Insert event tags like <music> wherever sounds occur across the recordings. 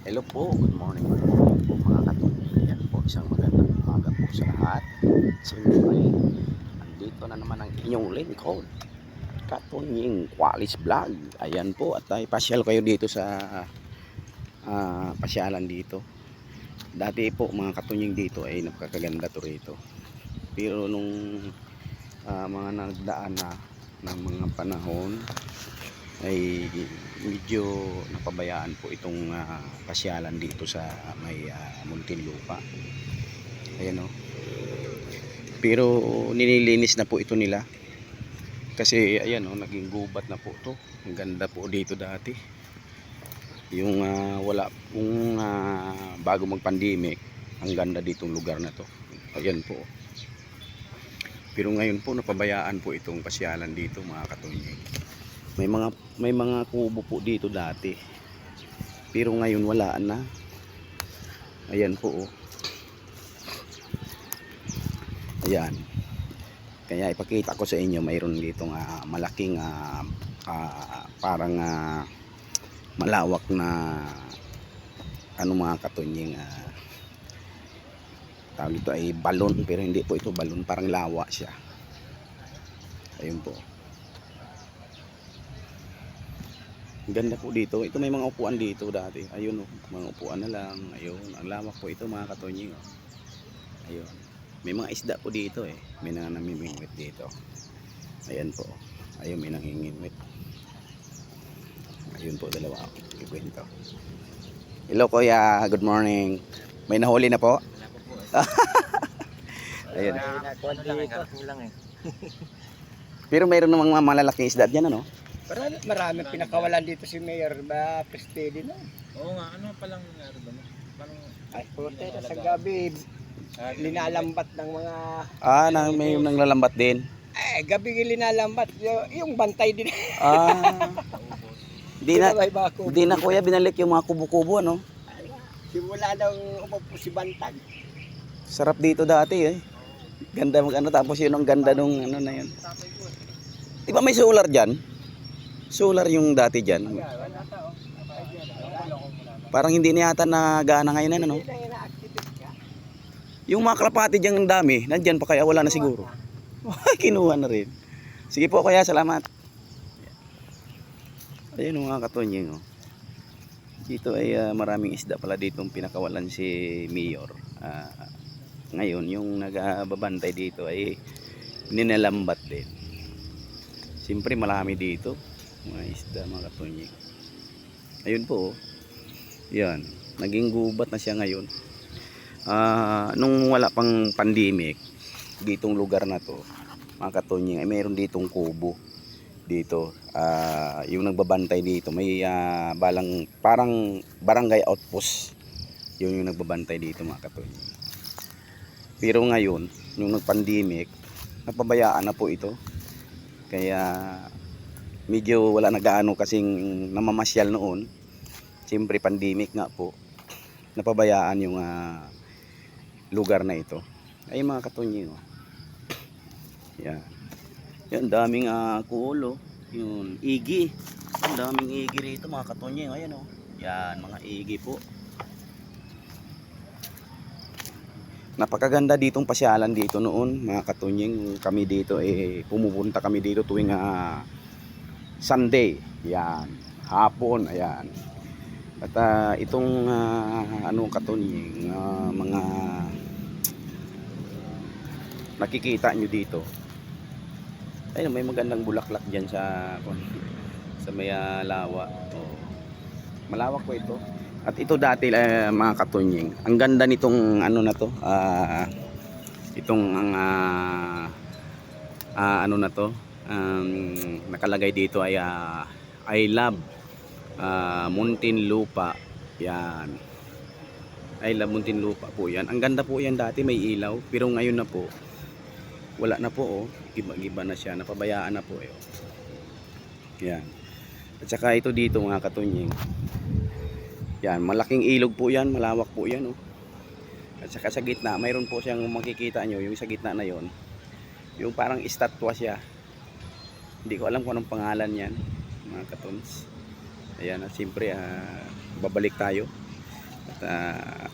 Hello po, good morning, po mga katuloy. Yan po, isang magandang umaga po sa lahat. Siyempre, andito na naman ang inyong lingkod. Katunying Qualis Vlog. Ayan po, at ay pasyal kayo dito sa ah, pasyalan dito. Dati po mga katunying dito ay napakaganda to rito. Pero nung ah, mga nagdaan na ng mga panahon ay medyo napabayaan po itong ah, pasyalan dito sa may uh, Muntinlupa. Ayan o. Pero nililinis na po ito nila. Kasi ayan o, naging gubat na po to. Ang ganda po dito dati. Yung ah, wala, kung ah, bago mag-pandemic, ang ganda ditong lugar na to. Ayan po. Pero ngayon po napabayaan po itong pasyalan dito mga katunyeng. May mga may mga kubo po dito dati. Pero ngayon wala na. Ayan po oh. Ayan. Kaya ipakita ko sa inyo mayroon dito nga malaking ah, ah, parang ah, malawak na ano mga katunying ah, tawag ito ay balon pero hindi po ito balon parang lawa siya. Ayun po. Ang ganda po dito. Ito may mga upuan dito dati. Ayun oh, mga upuan na lang. Ayun, ang lawak po ito mga katonying. Oh. Ayun. May mga isda po dito eh. May mga namimingwit dito. Ayan po. Ayun, may nangingingwit. Ayun po, dalawa ako. Ikwento. Hello kuya, good morning. May nahuli na po? <laughs> Ayun. Ano lang, harap mo lang eh. Pero mayroon namang mga malalaking isda dyan ano? Marami, marami pinakawalan dito si Mayor ba Prestede na. Oo nga, ano palang nangyari doon? Parang, Ay, puti na sa gabi, linalambat ng mga... Ah, na, may nanglalambat din. Eh, gabi linalambat. Yung, yung bantay din. Ah. <laughs> Di na, Pinabay ba ako? di na kuya binalik yung mga kubo-kubo ano? Simula nang umupo si Bantag. Sarap dito dati eh. Ganda mag ano tapos yun ang ganda nung ano na yun. Di ba may solar dyan? Solar yung dati dyan. Parang hindi na yata nagana ngayon ano. Yung mga kalapati dyan ang dami, nandyan pa kaya wala na siguro. <laughs> Kinuha na rin. Sige po kaya, salamat. Ayun mga katonyeng oh. Dito ay ah, maraming isda pala dito pinakawalan si Mayor. Ah, ngayon yung nagbabantay dito ay ninalambat din. Siyempre marami dito mga isda mga katonyeng. Ayun po oh. Yan, naging gubat na siya ngayon. Ah, nung wala pang pandemic, ditong lugar na to, mga katonyeng, ay mayroon ditong kubo dito. Ah, yung nagbabantay dito, may ah, balang parang barangay outpost. Yun yung nagbabantay dito mga katonyeng. Pero ngayon, nung nag-pandemic, napabayaan na po ito. Kaya medyo wala na gaano kasing namamasyal noon. Siyempre pandemic nga po. Napabayaan yung ah, lugar na ito. Ay mga katonyeng. Oh. Yan. Yan, daming uh, kulo. Yun, igi. Ang daming igi rito mga katonyeng. Ayan oh. Yan, mga igi po. Napakaganda ditong pasyalan dito noon, mga katonyeng. Kami dito eh pumupunta kami dito tuwing ah, Sunday. Yan, hapon, ayan. At ah, itong ah, ano katonyeng, ah, mga nakikita nyo dito. Ayun, may magandang bulaklak diyan sa sa may lawa. Oh. Malawak po ito. At ito dati eh, mga katunying. Ang ganda nitong ano na to. ah, itong ang ah, ah, ano na to. Um, nakalagay dito ay ah, I love ah, Muntinlupa. Yan. I love Muntinlupa po yan. Ang ganda po yan dati may ilaw. Pero ngayon na po wala na po oh. Giba-giba na siya. Napabayaan na po eh. oh. Yan. At saka ito dito mga katunying. Yan, malaking ilog po yan, malawak po yan oh. At saka sa gitna, mayroon po siyang makikita nyo, yung sa gitna na yon. Yung parang estatwa siya. Hindi ko alam kung anong pangalan yan, mga katons. Ayan, at siyempre, ah, babalik tayo. ah,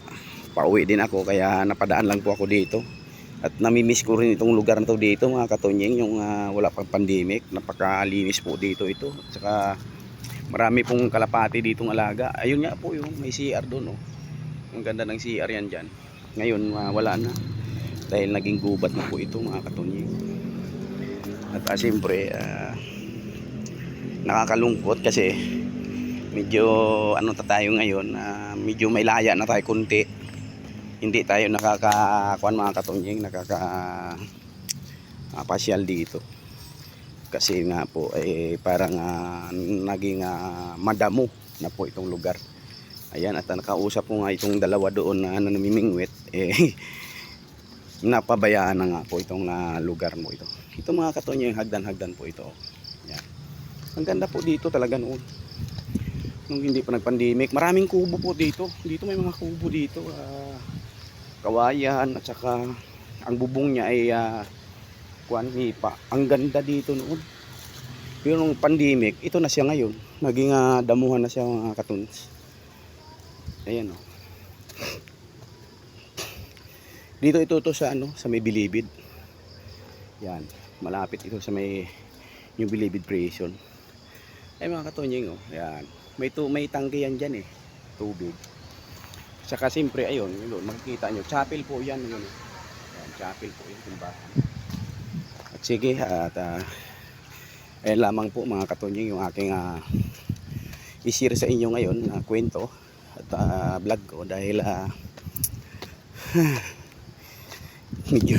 pauwi din ako kaya napadaan lang po ako dito. At namimiss ko rin itong lugar na to dito mga katunying yung ah, wala pang pandemic. Napakalinis po dito ito. At saka marami pong kalapati ditong alaga. Ayun nga po yung may CR doon oh. Ang ganda ng CR yan dyan. Ngayon ah, wala na. Dahil naging gubat na po ito mga katunying. At ah, siyempre ah, nakakalungkot kasi medyo ano ta tayo ngayon ah, medyo may laya na tayo kunti hindi tayo nakakakuan mga katunying nakaka ah, pasyal dito. Kasi nga po eh parang ah, naging ah, madamo na po itong lugar. Ayan at nakausap ko nga itong dalawa doon na namimingwit. Eh <laughs> napabayaan na nga po itong ah, lugar mo ito ito mga katunying hagdan-hagdan po ito yan ang ganda po dito talaga noon nung hindi pa nag-pandemic maraming kubo po dito dito may mga kubo dito ah, kawayan at saka ang bubong niya ay uh, kuan nipa. Ang ganda dito noon. Pero nung pandemic, ito na siya ngayon. Naging ah, damuhan na siya mga katuns. Ayan oh. Dito ito to sa ano, sa may Bilibid. Yan, malapit ito sa may yung Bilibid Prison. Ay mga katunying oh, yan. May tu may tangke yan diyan eh. Tubig. Saka siyempre ayun, yun, makikita nyo, chapel po yan. Yun, yan, chapel po yung simbahan. At sige, at uh, ayun lamang po mga katunying yung aking uh, i-share sa inyo ngayon na kwento at ah, vlog ko dahil ah, medyo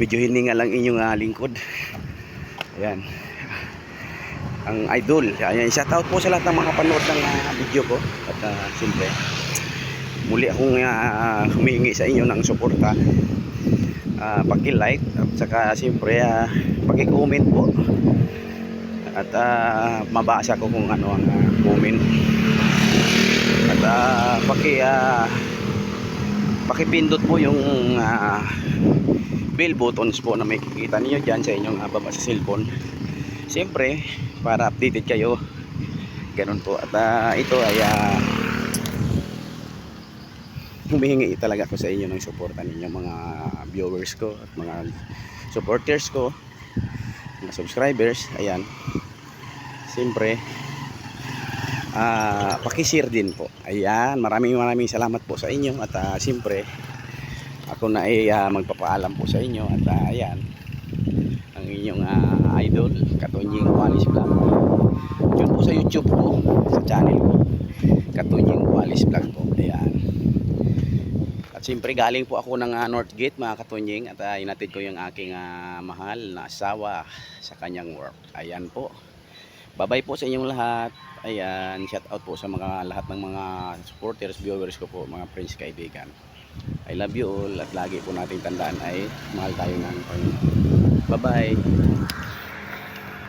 medyo hininga lang inyong ah, lingkod. Ayan. Ang idol. Ayan, shout out po sa lahat ng mga panood ng ah, video ko. At uh, siyempre, muli akong uh, humihingi sa inyo ng suporta uh, paki-like at saka siyempre uh, paki-comment po at uh, mabasa ko kung ano ang uh, comment at uh, paki uh, pakipindot po yung uh, bell buttons po na may kikita niyo dyan sa inyong uh, baba sa cellphone. Siyempre para updated kayo. Ganun po. At uh, ito ay uh, humihingi talaga ako sa inyo ng suporta ninyo mga viewers ko at mga supporters ko mga subscribers. Ayan. Siyempre ah pakishare din po ayan maraming maraming salamat po sa inyo at ah, siyempre ako na ay ah, magpapaalam po sa inyo at ah, ayan ang inyong ah, idol Katunying Walis Vlog yun po sa youtube ko sa channel ko Katunying Walis Vlog po ayan at siyempre galing po ako ng ah, Northgate mga katunying at uh, inatid ko yung aking ah, mahal na asawa sa kanyang work. Ayan po. Babay po sa inyong lahat. Ayan, shout out po sa mga lahat ng mga supporters, viewers ko po, mga friends, kaibigan. I love you all at lagi po nating tandaan ay mahal tayo ng Panginoon. Bye-bye.